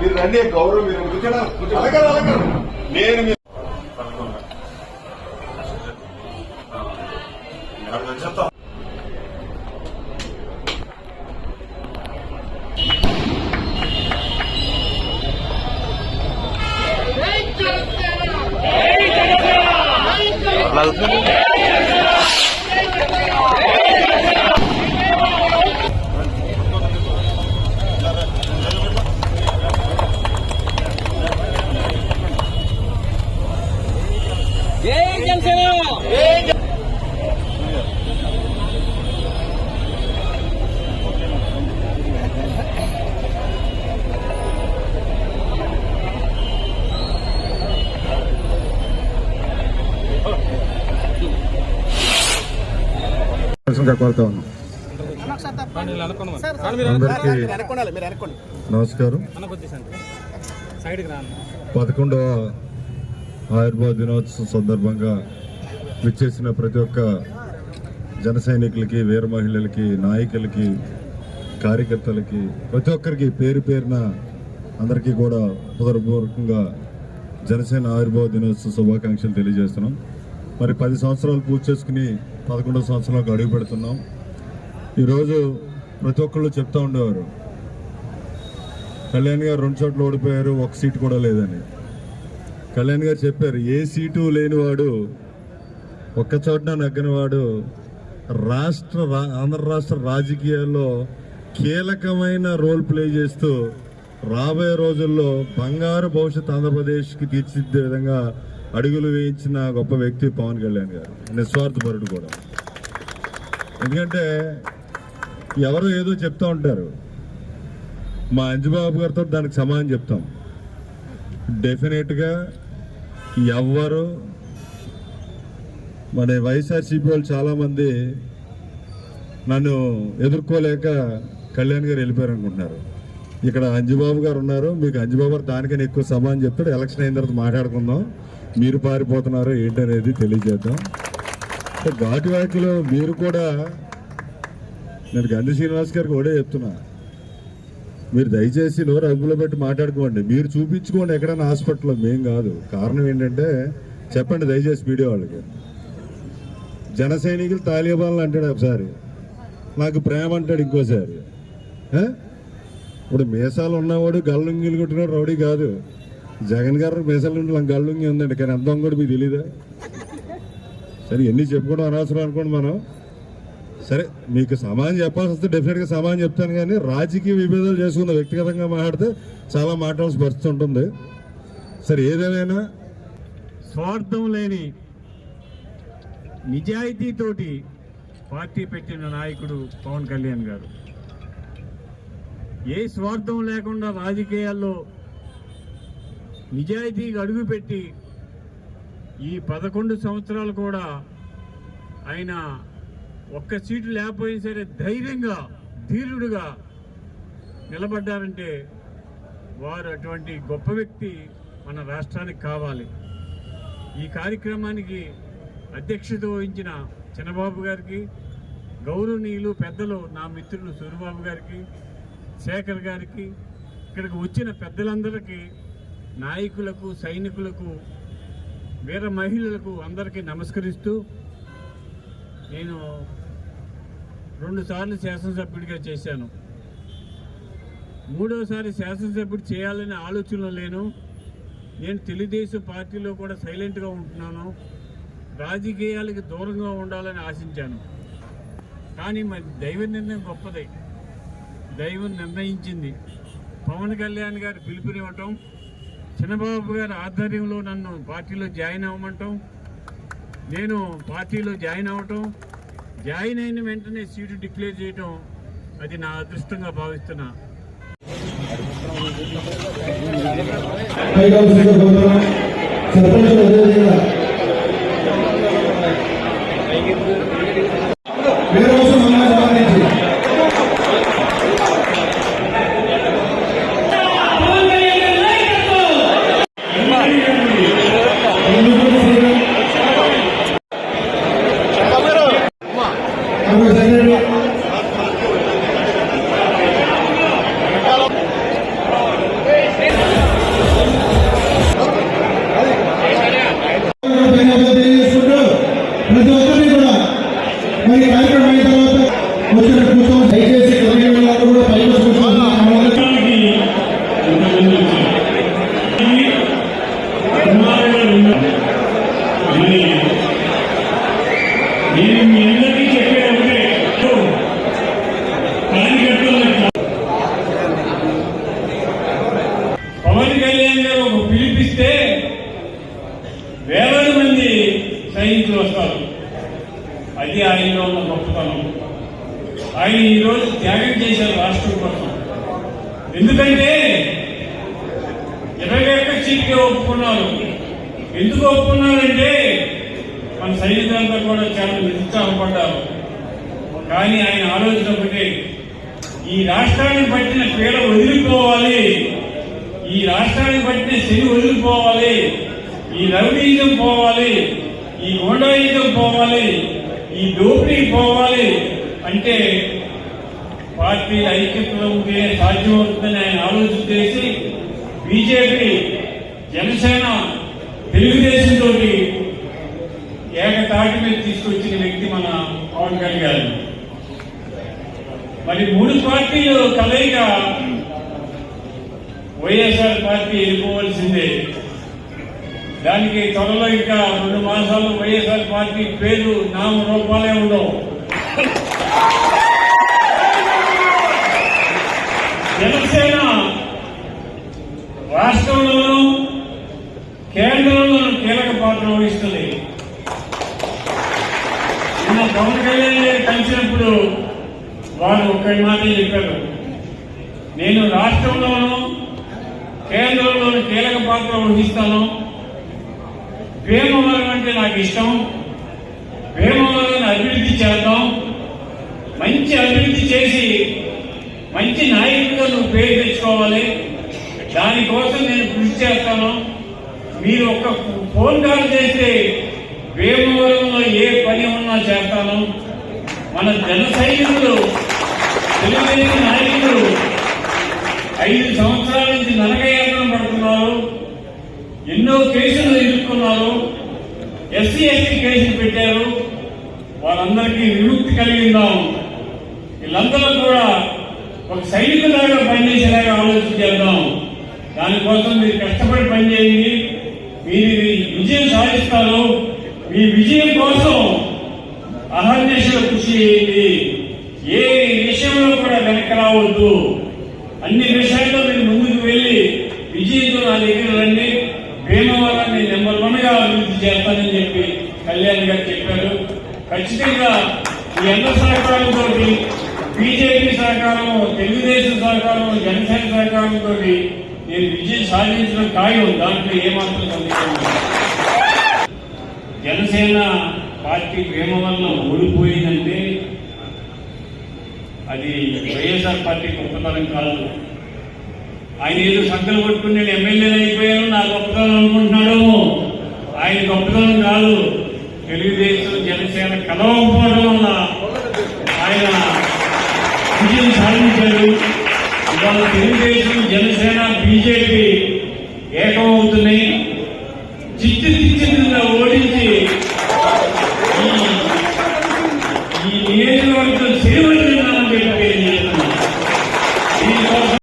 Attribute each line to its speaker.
Speaker 1: మీరు రండి గౌరవం మీరు కూర్చోడా అలాగే అలాగే నేను చెప్తా
Speaker 2: జనసేన
Speaker 3: కోరుతా ఉన్నాం నమస్కారం. పదకొండవ ఆయుర్వేద దినోత్సవం సందర్భంగా విచ్చేసిన ప్రతి ఒక్క జన సైనికులకి వీర మహిళలకి నాయకులకి కార్యకర్తలకి ప్రతి ఒక్కరికి పేరు పేరున అందరికీ కూడా హృదయపూర్వకంగా జనసేన ఆవిర్భావ దినోత్సవ శుభాకాంక్షలు తెలియజేస్తున్నాం. మరి పది సంవత్సరాలు పూర్తి చేసుకుని పదకొండవ సంవత్సరంలోకి అడుగు పెడుతున్నాం. ఈరోజు ప్రతి ఒక్కళ్ళు చెప్తూ ఉండేవారు. కళ్యాణ్ గారు రెండు చోట్ల ఓడిపోయారు ఒక సీట్ కూడా లేదని. కళ్యాణ్ గారు చెప్పారు ఏ సీటు లేనివాడు ఒక్క చోటన నగ్గనివాడు రాష్ట్ర రా- ఆంధ్ర రాష్ట్ర రాజకీయాల్లో కీలకమైన రోల్ ప్లే చేస్తూ రాబోయే రోజుల్లో బంగారు భవిష్యత్ ఆంధ్రప్రదేశ్కి తీర్చిదిద్దే విధంగా అడుగులు వేయించిన గొప్ప వ్యక్తి పవన్ కళ్యాణ్ గారు. నిస్వార్థపరుడు కూడా. ఎందుకంటే ఎవరు ఏదో చెప్తూ ఉంటారు. మా అంజుబాబు గారితో దానికి సమాధానం చెప్తాం. డెఫినెట్గా ఎవ్వరు. మన వైఎస్ఆర్సీపీ వాళ్ళు చాలామంది నన్ను ఎదుర్కోలేక కళ్యాణ్ గారు వెళ్ళిపోయారు అనుకుంటున్నారు. ఇక్కడ అంజుబాబు గారు ఉన్నారు. మీకు అంజుబాబు గారు దానికని ఎక్కువ సమాధానం చెప్తాడు. ఎలక్షన్ అయిన తర్వాత మాట్లాడుకుందాం. మీరు పారిపోతున్నారు ఏంటనేది తెలియజేద్దాం. ఘాటు వ్యాఖ్యలో మీరు కూడా నేను గంధి శ్రీనివాస్ గారికి కూడా చెప్తున్నా. మీరు దయచేసి నోరు అదుపులో పెట్టి మాట్లాడుకోండి. మీరు చూపించుకోండి ఎక్కడైనా హాస్పిటల్లో. మేం కాదు. కారణం ఏంటంటే చెప్పండి దయచేసి మీడియా వాళ్ళకి. జన సైనికులు తాలిబాన్లు అంటాడు ఒకసారి. నాకు ప్రేమ అంటాడు ఇంకోసారి. ఇప్పుడు మీసాలు ఉన్నవాడు గల్లుంగిలు కొట్టినాడు రౌడీ కాదు. జగన్ గారు మీసాలు ఉంటే గల్లుంగి ఉందండి. కానీ అర్థం కూడా మీకు తెలీదా? సరే ఎన్ని చెప్పుకోవడం అనవసరం అనుకోండి మనం. సరే మీకు సమాధానం చెప్పాల్సి వస్తే డెఫినెట్గా సమాధానం చెప్తాను కానీ రాజకీయ విభేదాలు చేసుకున్న వ్యక్తిగతంగా మాట్లాడితే చాలా మాట్లాడాల్సి పరిస్థితి ఉంటుంది సరే ఏదేమైనా?
Speaker 4: స్వార్థం లేని నిజాయితీతోటి పార్టీ పెట్టిన నాయకుడు పవన్ కళ్యాణ్ గారు. ఏ స్వార్థం లేకుండా రాజకీయాల్లో నిజాయితీగా అడుగుపెట్టి ఈ పదకొండు సంవత్సరాలు కూడా ఆయన ఒక్క సీటు లేకపోయినా సరే ధైర్యంగా ధీరుడుగా నిలబడ్డారంటే వారు అటువంటి గొప్ప వ్యక్తి మన రాష్ట్రానికి కావాలి. ఈ కార్యక్రమానికి అధ్యక్షత వహించిన చిన్నబాబు గారికి గౌరవనీయులు పెద్దలు నా మిత్రులు సూర్యబాబు గారికి శేఖర్ గారికి ఇక్కడికి వచ్చిన పెద్దలందరికీ నాయకులకు సైనికులకు వీర మహిళలకు అందరికీ నమస్కరిస్తూ నేను రెండుసార్లు శాసనసభ్యుడిగా చేశాను. మూడోసారి శాసనసభ్యుడు చేయాలనే ఆలోచన లేను. నేను తెలుగుదేశం పార్టీలో కూడా సైలెంట్గా ఉంటున్నాను. రాజకీయాలకు దూరంగా ఉండాలని ఆశించాను. కానీ మరి దైవ నిర్ణయం గొప్పదే. దైవం నిర్ణయించింది. పవన్ కళ్యాణ్ గారు పిలుపునివ్వటం చిన్నబాబు గారి ఆధ్వర్యంలో నన్ను పార్టీలో జాయిన్ అవ్వమంటాం నేను పార్టీలో జాయిన్ అవ్వటం జాయిన్ అయిన వెంటనే సీటు డిక్లేర్ చేయటం అది నా అదృష్టంగా భావిస్తున్నా.
Speaker 5: సర్పంచ్
Speaker 4: నేను మీ అందరికీ చెప్పేది ఒకటే. కార్యకర్తలకు పవన్ కళ్యాణ్ గారు ఒక పిలిపిస్తే వేలాది మంది సైనికులు వస్తారు. అది ఆయనలో ఉన్న గొప్పతనం. ఆయన ఈరోజు త్యాగం చేశారు రాష్ట్రం కోసం. ఎందుకంటే ఇరవై ఒక్క సీట్కే ఒప్పుకున్నారు. ఎందుకు ఒప్పుకున్నారంటే మన సైనికులంతా కూడా చాలా నిరుత్సాహపడ్డారు. కానీ ఆయన ఆలోచన ఒకటే ఈ రాష్ట్రాన్ని పట్టిన పీడ వదిలిపోవాలి ఈ రాష్ట్రాన్ని పట్టిన శని వదిలిపోవాలి ఈ రౌడీజం పోవాలి. ఈ గోండాయిజం పోవాలి. ఈ దోపిడీ పోవాలి అంటే పార్టీ ఐక్యతలో ఉంటే సాధ్యమవుతుందని ఆయన ఆలోచన చేసి బీజేపీ జనసేన తెలుగుదేశంతో ఏకతాటి మీద తీసుకొచ్చిన వ్యక్తి మన పవన్ కళ్యాణ్ మరి మూడు పార్టీలు కలయిక వైఎస్ఆర్ పార్టీ వెళ్ళిపోవలసిందే. దానికి త్వరలో ఇంకా రెండు మాసాలు వైఎస్ఆర్ పార్టీ పేరు నామ రూపాలే ఉండవు. జనసేన రాష్ట్రంలోనూ కేంద్రంలోనూ కీలక పాత్ర వహిస్తుంది. నా పవన్ కళ్యాణ్ గారు కలిసినప్పుడు వారు ఒక్కడి మాట చెప్పారు. నేను రాష్ట్రంలోనూ కేంద్రంలోనూ కీలక పాత్ర వహిస్తాను. భీమవరం అంటే నాకు ఇష్టం. భీమవరం అభివృద్ధి చేద్దాం. మంచి అభివృద్ధి చేసి మంచి నాయకుడిగా నువ్వు పేరు తెచ్చుకోవాలి. దానికోసం నేను కృషి చేస్తాను. మీరు ఒక ఫోన్ కాల్ చేస్తే భీమవరంలో ఏ పని ఉన్నా చేస్తాను. మన జన సైనికులు తెలుగుదేశం నాయకులు ఐదు సంవత్సరాల నుంచి నరకయాత్ర పడుతున్నారు. ఎన్నో కేసులు ఎదుర్కొన్నారు. ఎస్సీ ఎస్టీ కేసులు పెట్టారు. వాళ్ళందరికీ విముక్తి కలిగిందాం వీళ్ళందరూ కూడా ఒక సైనికులాగా పనిచేసేలాగా ఆలోచన చేద్దాం. దానికోసం మీరు కష్టపడి పనిచేయండి. మీరు విజయం సాధిస్తారు. మీ విజయం కోసం అహర్నిశలు కృషి చేయండి ఏ విషయంలో కూడా వెనక్కి రావద్దు. అన్ని విషయాల్లో మీరు ముందుకు వెళ్ళి విజయంతో నా దగ్గర రండి. భీమవరాన్ని నెంబర్ వన్గా అభివృద్ధి చేస్తానని చెప్పి కళ్యాణ్ గారు చెప్పారు. ఖచ్చితంగా ఈ అందరి సహకారంతో బీజేపీ సహకారం తెలుగుదేశం సహకారం జనసేన సహకారంతో నేను విజయం సాధించడం ఖాయం. దాంట్లో ఏమాత్రం సందేహం జనసేన పార్టీ ప్రేమ వల్ల ఓడిపోయిందంటే అది వైఎస్ఆర్ పార్టీ గొప్పతనం కాదు. ఆయన ఏదో సంకలు కొట్టుకుని నేను ఎమ్మెల్యేలు అయిపోయాను నా గొప్పతనం అనుకుంటున్నాడేమో ఆయన గొప్పతనం కాదు. తెలుగుదేశం జనసేన కలవకపోవడం వల్ల ఆయన విజయం సాధించారు. ఇవాళ తెలుగుదేశం జనసేన బీజేపీ ఏకమవుతున్నాయి.